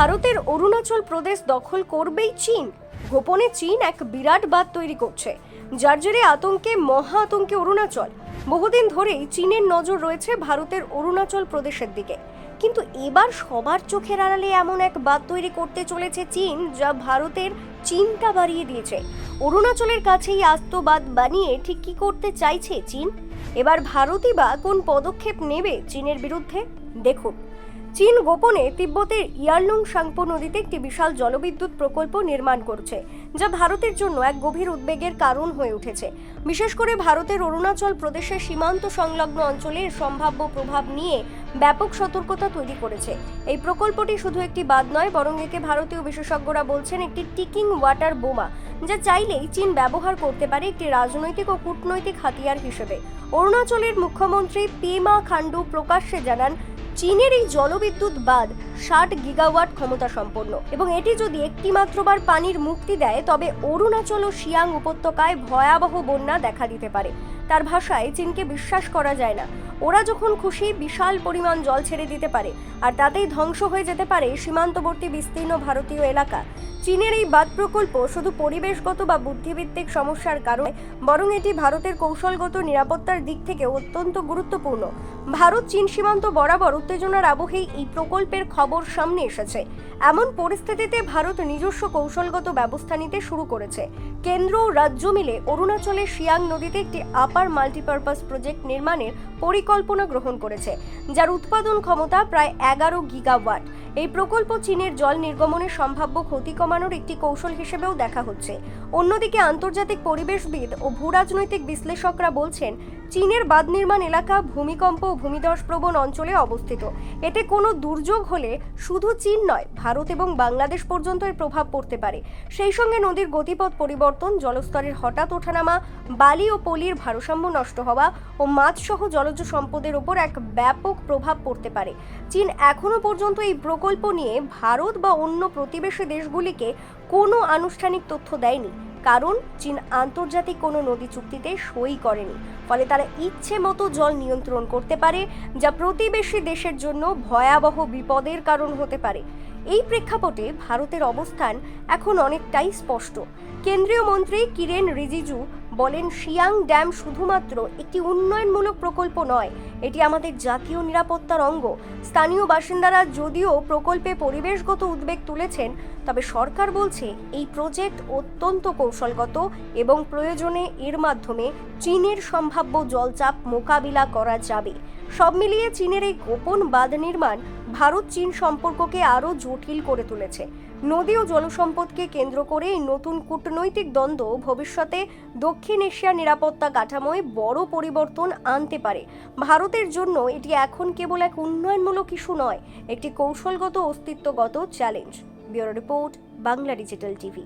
ভারতের অরুণাচল প্রদেশ দখল করবেই চীন। গোপনে চীন এক বিরাট বাদ তৈরি করছে, যার জেরে আতঙ্কে, মহা আতঙ্কে অরুণাচল। বহুদিন ধরেই চীনের নজর রয়েছে ভারতের অরুণাচল প্রদেশের দিকে। কিন্তু এবার সবার চোখের আড়ালে এমন এক বাদ তৈরি করতে চলেছে চীন, যা ভারতের চিন্তা বাড়িয়ে দিয়েছে। অরুণাচলের কাছেই আস্ত বাদ বানিয়ে ঠিক কি করতে চাইছে চীন? এবার ভারতই বা কোন পদক্ষেপ নেবে চীনের বিরুদ্ধে? দেখুন। চীন গোপনে তিব্বতের ইয়ারলুং সাংপো নদীতে একটি বিশাল জলবিদ্যুৎ প্রকল্প নির্মাণ করছে, যা ভারতের জন্য এক গভীর উদ্বেগের কারণ হয়ে উঠেছে। বিশেষ করে ভারতের অরুণাচল প্রদেশের সীমান্ত সংলগ্ন অঞ্চলের সম্ভাব্য প্রভাব নিয়ে ব্যাপক সতর্কতা তৈরি করেছে। এই প্রকল্পটি শুধু একটি বাদ নয়, বরং একে ভারতীয় বিশেষজ্ঞরা বলছেন একটি টিকিং ওয়াটার বোমা, যা চাইলেই চীন ব্যবহার করতে পারে একটি রাজনৈতিক ও কূটনৈতিক হাতিয়ার হিসেবে। অরুণাচলের মুখ্যমন্ত্রী পেমা খান্ডু প্রকাশ্যে জানান চীনের এই জলবিদ্যুৎ বাদ ষাট গিগাওয়াট ক্ষমতা সম্পন্ন। এবং এটি যদি একটি মাত্রবার পানির মুক্তি দেয়, তবে অরুণাচল ও শিয়াং উপত্যকায় ভয়াবহ বন্যা দেখা দিতে পারে। তার ভাষায় চীনকে বিশ্বাস করা যায় না। ওরা যখন খুশি, বিশাল পরিমাণ জল ছেড়ে দিতে পারে, আর তাতেই ধ্বংস হয়ে যেতে পারে সীমান্তবর্তী বিস্তীর্ণ ভারতীয় এলাকা। চীনের এই বাঁধ প্রকল্প শুধু পরিবেশগত বা বুদ্ধিভিত্তিক সমস্যার কারণে, বরং এটি ভারতের কৌশলগত নিরাপত্তার দিক থেকে অত্যন্ত গুরুত্বপূর্ণ। ভারত চীন সীমান্ত বরাবর উত্তেজনার আবহেই এই প্রকল্পের খবর সামনে এসেছে। এমন পরিস্থিতিতে ভারত নিজস্ব কৌশলগত ব্যবস্থা নিতে শুরু করেছে। কেন্দ্র ও রাজ্য মিলে অরুণাচলের শিয়াং নদীতে একটি আপার মাল্টিপারপাস প্রজেক্ট নির্মাণের পরিকল্পনা গ্রহণ করেছে যার উৎপাদন ক্ষমতা প্রায় এগারো গিগাওয়াট। এই প্রকল্প চীনের জল নির্গমনের সম্ভাব্য ক্ষতি কমানোর একটি কৌশল হিসেবেও দেখা হচ্ছে। অন্যদিকে আন্তর্জাতিক পরিবেশবিদ ও ভূরাজনৈতিক বিশ্লেষকরা বলছেন, চীনের বাঁধ নির্মাণ এলাকা ভূমিকম্প ও ভূমিধস প্রবণ অঞ্চলে অবস্থিত। এতে কোনো দুর্যোগ হলে শুধু চীন নয়, ভারত এবং বাংলাদেশ পর্যন্ত এর প্রভাব পড়তে পারে। সেই সঙ্গে নদীর গতিপথ পরিবর্তন, জলস্তরের হঠাৎ ওঠানামা, বালি ও পলির ভারসাম্য নষ্ট হওয়া ও মাছসহ জলজ সম্পদের ওপর এক ব্যাপক প্রভাব পড়তে পারে। চীন এখনও পর্যন্ত এই প্রকল্প নিয়ে ভারত বা অন্য প্রতিবেশী দেশগুলিকে কোনো আনুষ্ঠানিক তথ্য দেয়নি, কারণ চীন আন্তর্জাতিক কোনো নদী চুক্তিতে সই করেনি। ফলে তারা ইচ্ছে মতো জল নিয়ন্ত্রণ করতে পারে, যা প্রতিবেশী দেশের জন্য ভয়াবহ বিপদের কারণ হতে পারে। এই প্রেক্ষাপটে ভারতের অবস্থান এখন অনেকটাই স্পষ্ট। কেন্দ্রীয় মন্ত্রী কিরেন রিজিজু বলেন, শিয়াং ড্যাম শুধুমাত্র একটি উন্নয়নমূলক প্রকল্প নয়, এটি আমাদের জাতীয় নিরাপত্তার অঙ্গ। স্থানীয় বাসিন্দারা যদিও প্রকল্পে পরিবেশগত উদ্বেগ তুলেছেন, তবে সরকার বলছে, এই প্রজেক্ট অত্যন্ত কৌশলগত এবং প্রয়োজনে এর মাধ্যমে চীনের সম্ভাব্য জলচাপ মোকাবিলা করা যাবে। সব মিলিয়ে চীনের এই গোপন বাঁধ নির্মাণ ভারত চীন সম্পর্ককে আরও জটিল করে তুলেছে। নদী ও জলসম্পদকে কেন্দ্র করে এই নতুন কূটনৈতিক দ্বন্দ্ব ভবিষ্যতে দক্ষিণ এশিয়ার নিরাপত্তা কাঠামোয় বড় পরিবর্তন আনতে পারে। ভারতের জন্য এটি এখন কেবল এক উন্নয়নমূলক ইস্যু নয়, একটি কৌশলগত অস্তিত্বগত challenge. Bureau report, Bangla digital TV.